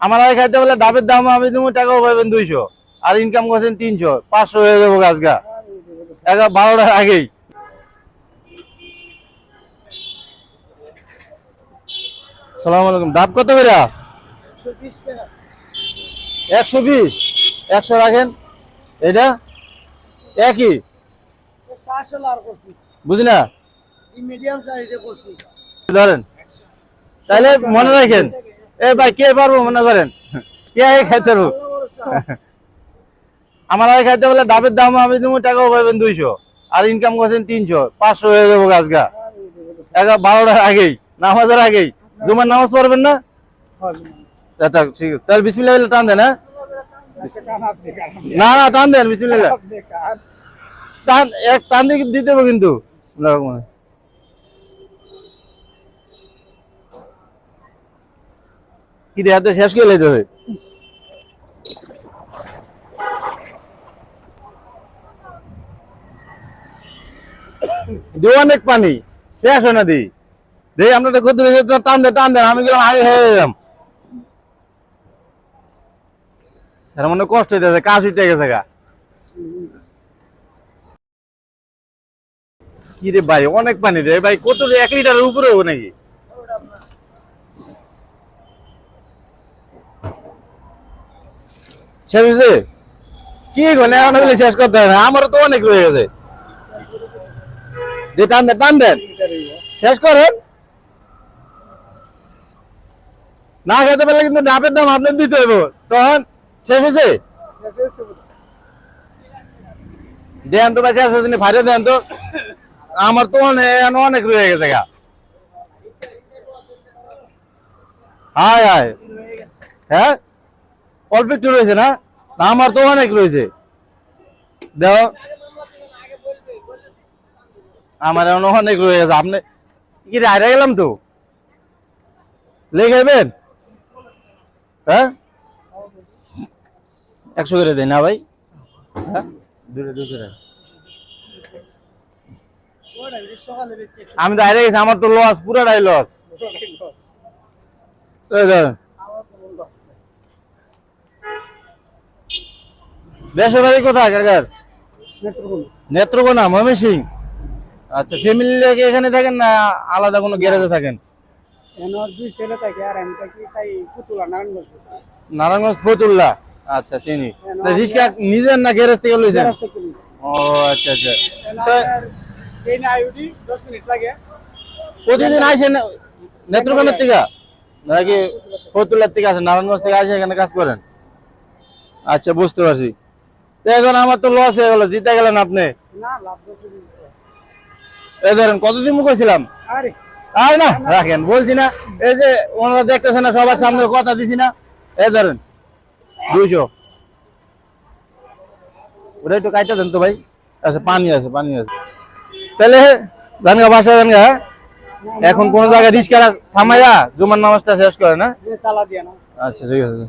আমার আগে খাইতে বলে ডাবের দাম আমি তুমি টাকাও পাবেন দুইশো। আর ইনকাম করছেন তিনশো পাঁচশো হয়ে যাব গাছগা এগারো বারোটার আগেই। সালাম আলাইকুম ডাব কত করে একশো বিশ। একশো রাখেন। এটা? একই? বুঝি না? ধরেন। তাহলে মনে রাখেন এ ভাই, কে পারব মনে করেন? কে খাইতে পারব? আমার আগে খাইতে বলে ডাবের দাম আমি তুমি টাকাও পাবেন দুইশো। আর ইনকাম করছেন তিনশো, পাঁচশো হয়ে যাব গাছগা। এগারো বারোটার আগেই, নামাজের আগেই। জুমার নামাজ পড়বেন না? আচ্ছা ঠিক আছে। তাহলে বিসমিল্লাহ বলে টান দেন হ্যাঁ? না না, টান দেন, বিসমিল্লাহ। টান, এক টান দিতে হবে কিন্তু। বিসমিল্লাহির রহমানির রহিম। কি রে হাতে শেষ করে লাইতে হবে। দিও অনেক পানি, শেষ হয় না দি। দেই আমরা তো কত টান দেন টান দেন আমি গেলাম আগে হয়ে গেলাম এর মনে কষ্ট হইতেছে, কাজ উঠে গেছে গা। কি রে ভাই, অনেক পানি রে ভাই, কত এক লিটারের উপরে হবে নাকি? শেষ হয়েছে? কি গনে এখন শেষ করতে হবে আমারও তো অনেক রয়ে গেছে। যে টান দেন টান দেন। শেষ করেন। না খেতে পারলে কিন্তু ডাবের দাম আপনার দিতে হইব। তখন শেষ হয়েছে? দেন তো ভাই, শেষ হয়েছে ফাইটে দেন তো। আমার তো অনেক অনেক রয়ে গেছে গা। হায় হায়। হ্যাঁ? অল্প একটু রয়েছে না? আমার তো অনেক রয়েছে। দেখো আমার এখন অনেক রয়ে গেছে। আপনি কি রাইরা গেলাম তো? লেখাবেন হ্যাঁ? একশো করে দেয় না ভাই। হ্যাঁ? দুটো দুশো টাকা। আমি তো হারিয়ে গেছি আমার তো লস পুরোটাই লস দেশের বাড়ি কোথায় কাকার? নেত্রকোনা ময়মনসিং আচ্ছা ফ্যামিলি লেগে এখানে থাকেন না আলাদা কোনো গ্যারেজে থাকেন? দুই ছেলে থাকে আর আমি থাকি তাই পুতুলা নারায়ণগঞ্জ নারায়ণগঞ্জ ফতুল্লা? আচ্ছা চিনি। রিক্সা নিজের না গ্যারেজ থেকে লইছেন? ও আচ্ছা আচ্ছা। তো ট্রেনে আইউডি দশ মিনিট লাগে। প্রতিদিন আসেন নেত্রকোনার থেকে? নাকি ফতুল্লার থেকে আসেন? নারায়ণগঞ্জ থেকে আসে এখানে কাজ করেন? আচ্ছা বুঝতে পারছি। এখন আমার তো লস হয়ে গেল জিতে গেলেন আপনি। এই ধরেন কতদিন মুখ ছিলাম? আর। না রাখেন বলছি না। এই যে ওনারা দেখতেছে না সবার সামনে কথা দিছি না। এই ধরেন দুইশো। ওটা একটু কাইটা দেন তো ভাই। আচ্ছা পানি আছে পানি আছে। তাহলে জানগা বাসা হ্যাঁ? এখন কোন জায়গায় রিস্কা থামাইয়া জুমার নামাজটা শেষ করে না? আচ্ছা ঠিক আছে।